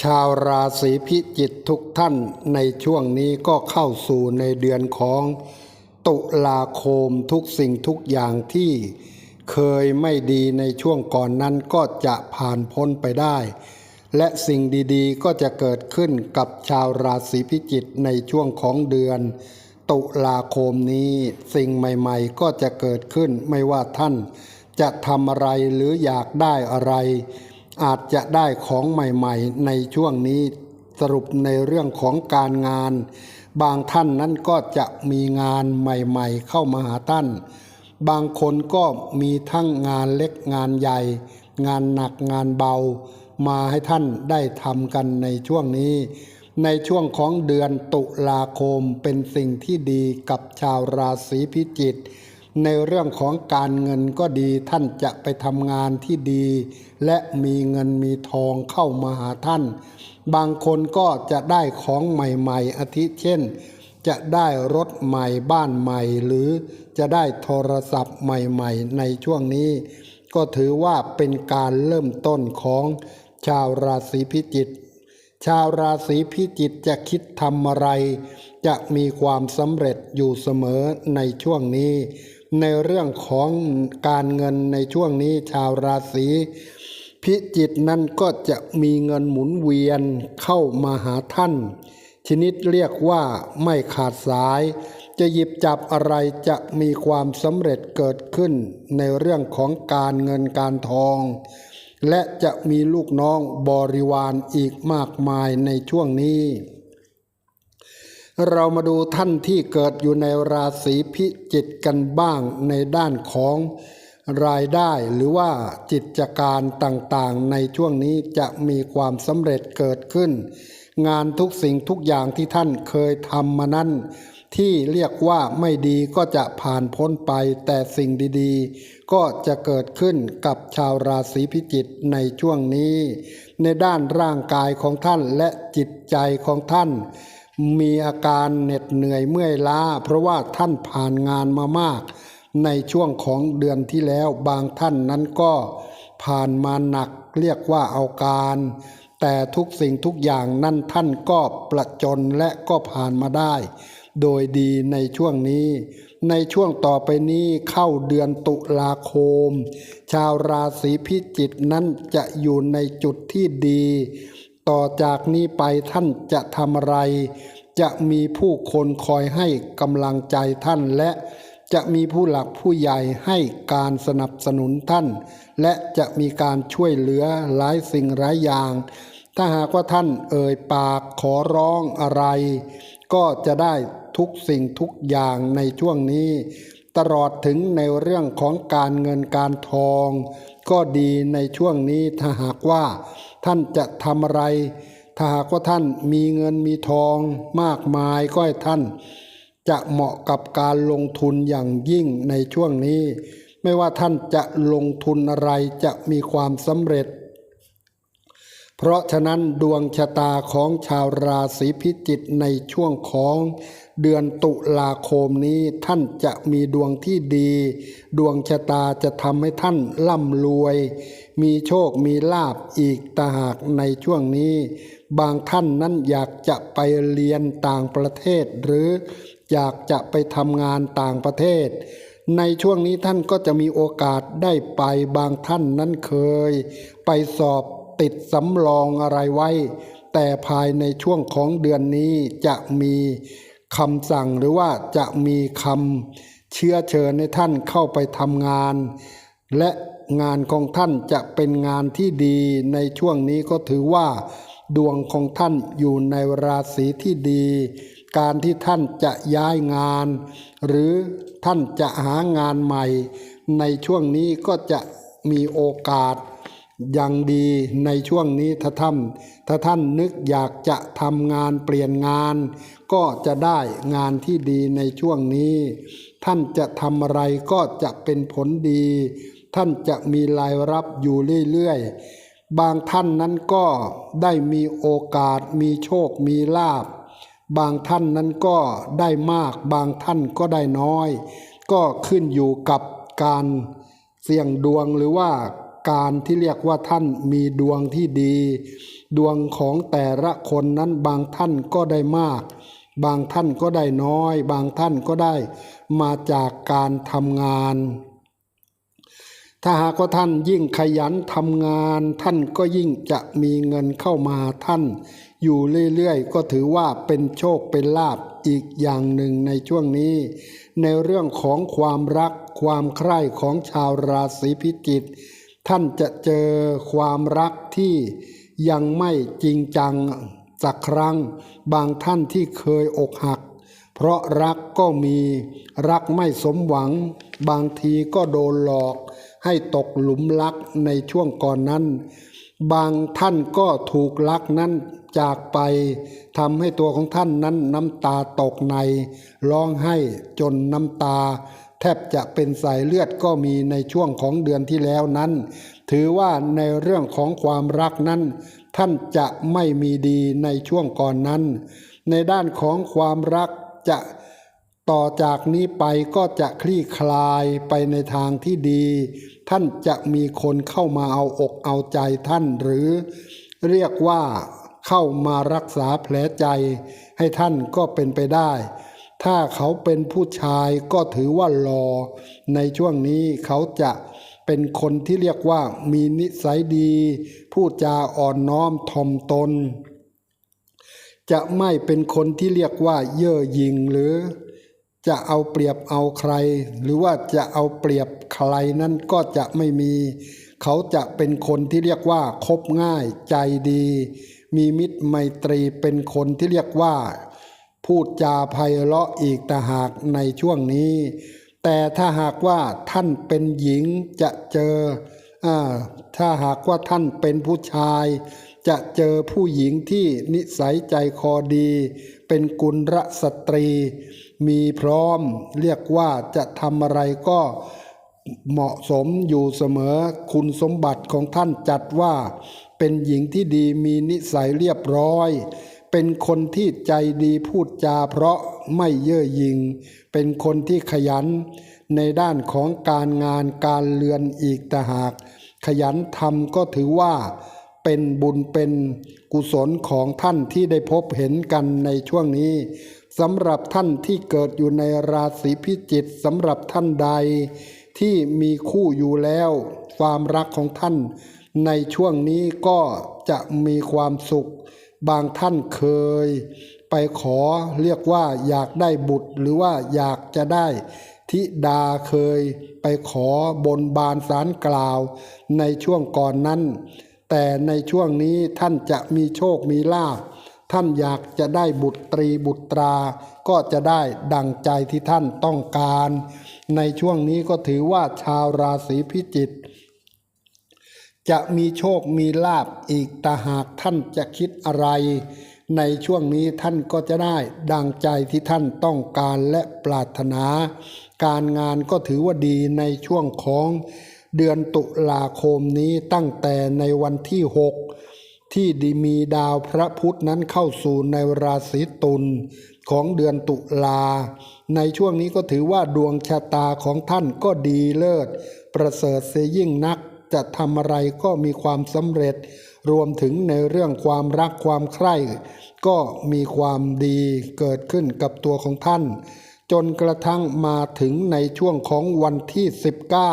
ชาวราศีพิจิกทุกท่านในช่วงนี้ก็เข้าสู่ในเดือนของตุลาคมทุกสิ่งทุกอย่างที่เคยไม่ดีในช่วงก่อนนั้นก็จะผ่านพ้นไปได้ และสิ่งดีๆก็จะเกิดขึ้นกับชาวราศีพิจิกในช่วงของเดือน ตุลาคมนี้สิ่งใหม่ๆ ก็จะเกิดขึ้นไม่ว่าท่านจะทำอะไรหรืออยากได้อะไร อาจจะได้ของใหม่ๆ ในช่วงนี้สรุปในเรื่องของการงาน บางท่านนั้นก็จะมีงานใหม่ๆ เข้ามาหาท่าน บางคนก็มีทั้งงานเล็กงานใหญ่ งานหนักงานเบา มาให้ท่านได้ทำกันในช่วงนี้ ในช่วงของเดือนตุลาคมเป็นสิ่งที่ดีกับชาวราศีพิจิก ในเรื่องของการเงินก็ดีท่านจะไปทำงานที่ดี และมีเงินมีทองเข้ามาหาท่าน บางคนก็จะได้ของใหม่ๆอาทิเช่น จะได้รถใหม่บ้านใหม่ หรือจะได้โทรศัพท์ใหม่ๆ ในช่วงนี้ ก็ถือว่าเป็นการเริ่มต้นของชาวราศีพิจิกชาวราศีพิจิกจะคิดทำอะไร จะมีความสำเร็จอยู่เสมอในช่วงนี้ ในเรื่องของการเงินในช่วงนี้ชาวราศีพิจิกนั้นก็จะมีเงินหมุนเวียนเข้ามาหาท่าน ชนิดเรียกว่าไม่ขาดสาย จะหยิบจับอะไรจะมีความสำเร็จเกิดขึ้นในเรื่องของการเงินการทอง และจะมีลูกน้องบริวารอีกมากมายในช่วงนี้ เรามาดูท่านที่เกิดอยู่ในราศีพิจิกกันบ้างในด้านของรายได้หรือว่ากิจการต่างๆ ในช่วงนี้จะมีความสำเร็จเกิดขึ้น งานทุกสิ่งทุกอย่างที่ท่านเคยทำมานั้นที่เรียกว่าไม่ดีก็จะผ่านพ้นไป แต่สิ่งดีๆ ก็จะเกิดขึ้นกับชาวราศีพิจิกในช่วงนี้ ในด้านร่างกายของท่านและจิตใจของท่าน มีอาการเหน็ดเหนื่อยเมื่อยล้า เพราะว่าท่านผ่านงานมามาก ในช่วงของเดือนที่แล้วบางท่านนั้นก็ผ่านมาหนักเรียกว่าเอาการ แต่ทุกสิ่งทุกอย่างนั่นท่านก็ประจนและก็ผ่านมาได้ โดยดีในช่วงนี้ ในช่วงต่อไปนี้เข้าเดือนตุลาคม ชาวราศีพิจิกนั้นจะอยู่ในจุดที่ดี ต่อจากนี้ไปท่านจะทำอะไร จะมีผู้คนคอยให้กำลังใจท่านและจะมีผู้หลักผู้ใหญ่ให้การสนับสนุนท่าน และจะมีการช่วยเหลือหลายสิ่งหลายอย่าง ถ้าหากว่าท่านเอ่ยปากขอร้องอะไร ก็จะได้ทุกสิ่งทุกอย่างในช่วงนี้ ตลอดถึงในเรื่องของการเงินการทอง ก็ดีในช่วงนี้ถ้าหากว่า ท่านจะทำอะไร ถ้าหากว่าท่านมีเงินมีทองมากมายก็ให้ท่าน จะเหมาะกับการลงทุนอย่างยิ่งในช่วงนี้ ไม่ว่าท่านจะลงทุนอะไรจะมีความสำเร็จ เพราะฉะนั้นดวงชะตาของชาวราศีพิจิกในช่วงของ เดือนตุลาคมนี้ท่านจะมีดวงที่ดี ดวงชะตาจะทำให้ท่านร่ำรวย มีโชคมีลาบอีกตาหากในช่วงนี้ บางท่านนั้นอยากจะไปเรียนต่างประเทศ หรืออยากจะไปทำงานต่างประเทศ ในช่วงนี้ท่านก็จะมีโอกาสได้ไปบางท่านนั้นเคย ไปสอบติดสำรองอะไรไว้ แต่ภายในช่วงของเดือนนี้จะมี คำสั่งหรือว่าจะมีคำเชื้อเชิญให้ท่านเข้าไปทำงาน และงานของท่านจะเป็นงานที่ดีในช่วงนี้ก็ถือว่า ดวงของท่านอยู่ในราศีที่ดี การที่ท่านจะย้ายงาน หรือท่านจะหางานใหม่ ในช่วงนี้ก็จะมีโอกาส ย่างดีในช่วงนี้ถ้าท่านถ้าท่านนึกอยากจะทำงานเปลี่ยนงาน ก็จะได้งานที่ดีในช่วงนี้ ท่านจะทำอะไรก็จะเป็นผลดี ท่านจะมีรายรับอยู่เรื่อยๆ บางท่านนั้นก็ได้มีโอกาสมีโชคมีลาบบางท่านนั้นก็ได้มาก บางท่านก็ได้น้อย ก็ขึ้นอยู่กับการเสี่ยงดวงหรือว่า การที่เรียกว่าท่านมีดวงที่ดี ดวงของแต่ละคนนั้นบางท่านก็ได้มาก บางท่านก็ได้น้อย บางท่านก็ได้มาจากการทำงาน ถ้าหากว่าท่านยิ่งขยันทำงาน ท่านก็ยิ่งจะมีเงินเข้ามาท่าน อยู่เรื่อยๆ ก็ถือว่าเป็นโชคเป็นลาภอีกอย่างหนึ่งในช่วงนี้ ในเรื่องของความรักความใคร่ของชาวราศีพิจิก ท่านจะเจอความรักที่ยังไม่จริงจังสักครั้ง บางท่านที่เคยอกหัก เพราะรักก็มีรักไม่สมหวัง บางทีก็โดนหลอก ให้ตกหลุมรักในช่วงก่อนนั้น บางท่านก็ถูกลักนั้นจากไปทำให้ตัวของท่านนั้นน้ำตาตกใน ร้องไห้จนน้ำตา ทบจะเป็นสายเลือดก็มีในช่วงของเดือนที่แล้วนั้น ถือว่าในเรื่องของความรักนั้น ท่านจะไม่มีดีในช่วงก่อนนั้น ในด้านของความรักจะต่อจากนี้ไปก็จะคลี่คลายไปในทางที่ดี ท่านจะมีคนเข้ามาเอาอกเอาใจท่านหรือ เรียกว่าเข้ามารักษาแผลใจให้ท่านก็เป็นไปได้ ถ้าเขาเป็นผู้ชายก็ถือว่ารอ ในช่วงนี้เขาจะเป็นคนที่เรียกว่ามีนิสัยดี พูดจาอ่อนน้อมถ่อมตน จะไม่เป็นคนที่เรียกว่าเย่อหยิ่งหรือจะเอาเปรียบเอาใคร หรือว่าจะเอาเปรียบใครนั้นก็จะไม่มี เขาจะเป็นคนที่เรียกว่าคบง่ายใจดี มีมิตรไมตรีเป็นคนที่เรียกว่า พูดจาไพเราะอีกแต่หากในช่วงนี้ แต่ถ้าหากว่าท่านเป็นหญิงจะเจออถ้าหากว่าท่านเป็นผู้ชาย จะเจอผู้หญิงที่นิสัยใจคอดี เป็นกุลรสตรี มีพร้อมเรียกว่าจะทำอะไรก็เหมาะสมอยู่เสมอคุณสมบัติของท่านจัดว่า เป็นหญิงที่ดีมีนิสัยเรียบร้อย เป็นคนที่ใจดีพูดจาเพราะไม่เย่อหยิ่งเป็นคนที่ขยันในด้านของการงานการเรือนอีกแต่หาก ขยันทำก็ถือว่าเป็นบุญเป็นกุศลของท่านที่ได้พบเห็นกันในช่วงนี้สำหรับท่านที่เกิดอยู่ในราศีพิจิกสำหรับท่านใด ที่มีคู่อยู่แล้ว ความรักของท่าน ในช่วงนี้ก็จะมีความสุข บางท่านเคย ไปขอเรียกว่าอยากได้บุตร หรือว่าอยากจะได้ธิดาเคย ไปขอบนบานสารกล่าว ในช่วงก่อนนั้น แต่ในช่วงนี้ท่านจะมีโชคมีลาภท่านอยากจะได้บุตรตรีบุตรา ก็จะได้ดังใจที่ท่านต้องการ ในช่วงนี้ก็ถือว่าชาวราศีพิจิก จะมีโชคมีลาบอีกแต่หากท่านจะคิดอะไร ในช่วงนี้ท่านก็จะได้ดังใจที่ท่านต้องการและปรารถนา การงานก็ถือว่าดีในช่วงของเดือนตุลาคมนี้ตั้งแต่ในวันที่ 6 ที่ดีมีดาวพระพุธนั้นเข้าสู่ในราศีตุลของเดือนตุลา ในช่วงนี้ก็ถือว่าดวงชะตาของท่านก็ดีเลิศ ประเสริฐเสียยิ่งนัก จะทำอะไรก็มีความสำเร็จ รวมถึงในเรื่องความรักความใคร่ ก็มีความดีเกิดขึ้นกับตัวของท่าน จนกระทั่งมาถึงในช่วงของวันที่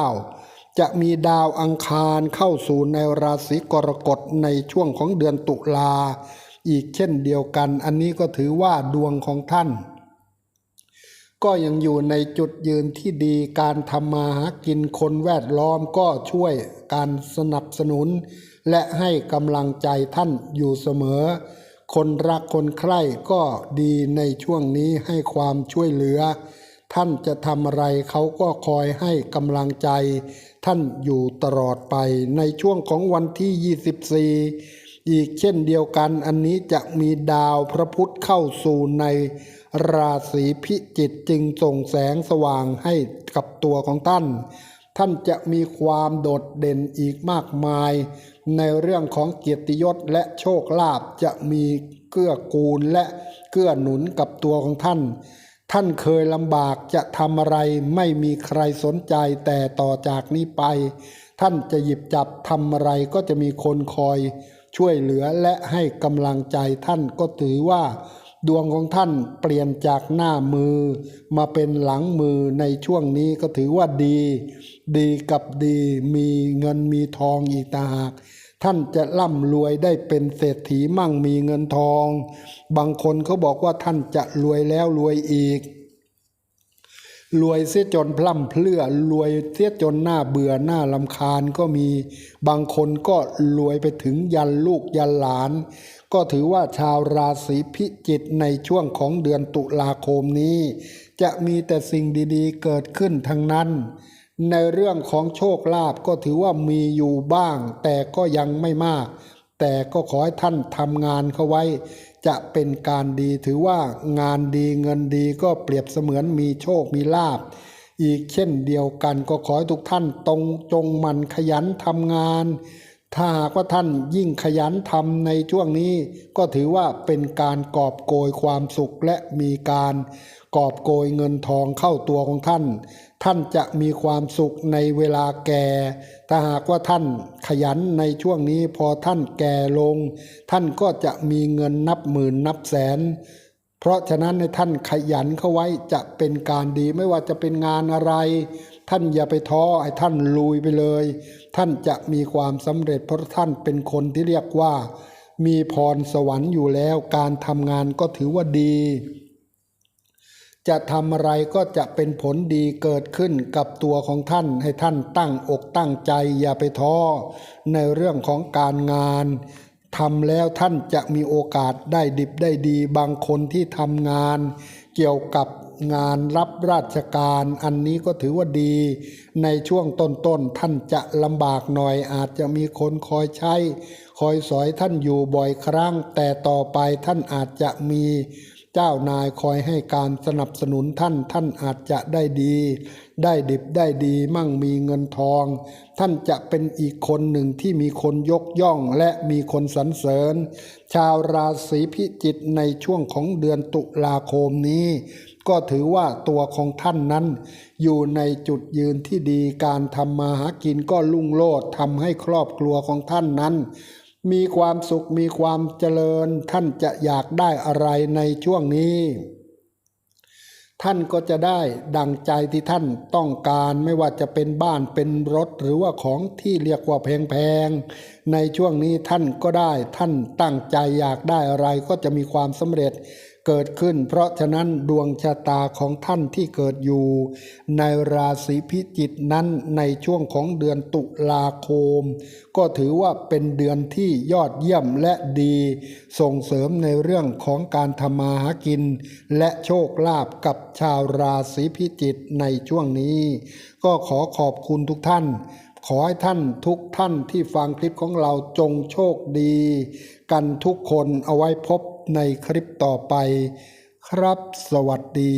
19 จะมีดาวอังคารเข้าสู่ในราศีกรกฎในช่วงของเดือนตุลา อีกเช่นเดียวกัน อันนี้ก็ถือว่าดวงของท่าน ก็ยังอยู่ในจุดยืนที่ดีการทำมาหากินคนแวดล้อมก็ช่วยการสนับสนุน และให้กำลังใจท่านอยู่เสมอ คนรักคนใคร่ก็ดีในช่วงนี้ให้ความช่วยเหลือ ท่านจะทำอะไรเขาก็คอยให้กำลังใจ ท่านอยู่ตลอดไปในช่วงของวันที่ 24 อีกเช่นเดียวกันอันนี้จะมีดาวพระพุธเข้าสู่ในราศีพิจิกจึงส่งแสงสว่างให้กับตัวของท่าน ท่านจะมีความโดดเด่นอีกมากมาย ในเรื่องของเกียรติยศและโชคลาภจะมีเกื้อกูลและเกื้อหนุนกับตัวของท่าน ท่านเคยลำบากจะทำอะไรไม่มีใครสนใจแต่ต่อจากนี้ไป ท่านจะหยิบจับทำอะไรก็จะมีคนคอย ช่วยเหลือและให้กำลังใจท่านก็ถือว่า ดวงของท่านเปลี่ยนจากหน้ามือ มาเป็นหลังมือในช่วงนี้ก็ถือว่าดี ดีกับดีมีเงินมีทองอีกต่างหากท่านจะร่ำรวยได้เป็นเศรษฐีมั่งมีเงินทอง บางคนเขาบอกว่าท่านจะรวยแล้วรวยอีก รวยเสียจนพล่ำเพลื่อรวยเสียจนหน้าเบื่อหน้าลำคาญก็มีบางคนก็รวยไปถึงยันลูกยันหลาน ก็ถือว่าชาวราศีพิจิกในช่วงของเดือนตุลาคมนี้ จะมีแต่สิ่งดีๆเกิดขึ้นทั้งนั้น ในเรื่องของโชคลาภก็ถือว่ามีอยู่บ้าง แต่ก็ยังไม่มาก แต่ก็ขอให้ท่านทำงานเข้าไว้ จะเป็นการดีถือว่างานดีเงินดีก็เปรียบเสมือนมีโชคมีลาภอีกเช่นเดียวกันก็ขอให้ทุกท่านตรงจงมันขยันทำงาน ถ้าหากว่าท่านยิ่งขยันทำในช่วงนี้ ก็ถือว่าเป็นการกอบโกยความสุขและมีการกอบโกยเงินทองเข้าตัวของท่าน ท่านจะมีความสุขในเวลาแก่ ถ้าหากว่าท่านขยันในช่วงนี้พอท่านแก่ลง ท่านก็จะมีเงินนับหมื่นนับแสน เพราะฉะนั้นในท่านขยันเข้าไว้จะเป็นการดีไม่ว่าจะเป็นงานอะไร ท่านอย่าไปท้อให้ท่านลุยไปเลย ท่านจะมีความสำเร็จเพราะท่านเป็นคนที่เรียกว่า มีพรสวรรค์อยู่แล้ว การทำงานก็ถือว่าดี จะทำอะไรก็จะเป็นผลดีเกิดขึ้นกับตัวของท่านให้ท่านตั้งอกตั้งใจอย่าไปท้อในเรื่องของการงานทำแล้วท่านจะมีโอกาสได้ดิบได้ดี บางคนที่ทำงาน เกี่ยวกับ งานรับราชการอันนี้ก็ถือว่าดี ในช่วงต้นๆท่านจะลำบากหน่อย อาจจะมีคนคอยใช้ คอยสอยท่านอยู่บ่อยครั้ง แต่ต่อไปท่านอาจจะมีเจ้านายคอยให้การสนับสนุนท่าน ท่านอาจจะได้ดี ได้ดิบได้ดีมั่งมีเงินทอง ท่านจะเป็นอีกคนหนึ่งที่มีคนยกย่องและมีคนสรรเสริญ ชาวราศีพิจิกในช่วงของเดือนตุลาคมนี้ ก็ถือว่าตัวของท่านนั้น อยู่ในจุดยืนที่ดีการทำมาหากินก็ลุ่งโลดทำให้ครอบครัวของท่านนั้น มีความสุขมีความเจริญ ท่านจะอยากได้อะไรในช่วงนี้ ท่านก็จะได้ดังใจที่ท่านต้องการไม่ว่าจะเป็นบ้านเป็นรถหรือว่าของที่เรียกว่าแพงๆในช่วงนี้ท่านก็ได้ท่านตั้งใจอยากได้อะไรก็จะมีความสำเร็จ เกิดขึ้น เพราะฉะนั้นดวงชะตาของท่านที่เกิดอยู่ ในราศีพิจิกนั้นในช่วงของเดือนตุลาคม ก็ถือว่าเป็นเดือนที่ยอดเยี่ยมและดี ส่งเสริมในเรื่องของการทำมาหากิน และโชคลาภกับชาวราศีพิจิกในช่วงนี้ ก็ขอขอบคุณทุกท่านขอให้ท่านทุกท่านที่ฟังคลิปของเราจงโชคดี กันทุกคนเอาไว้พบ ในคลิปต่อไป ครับสวัสดี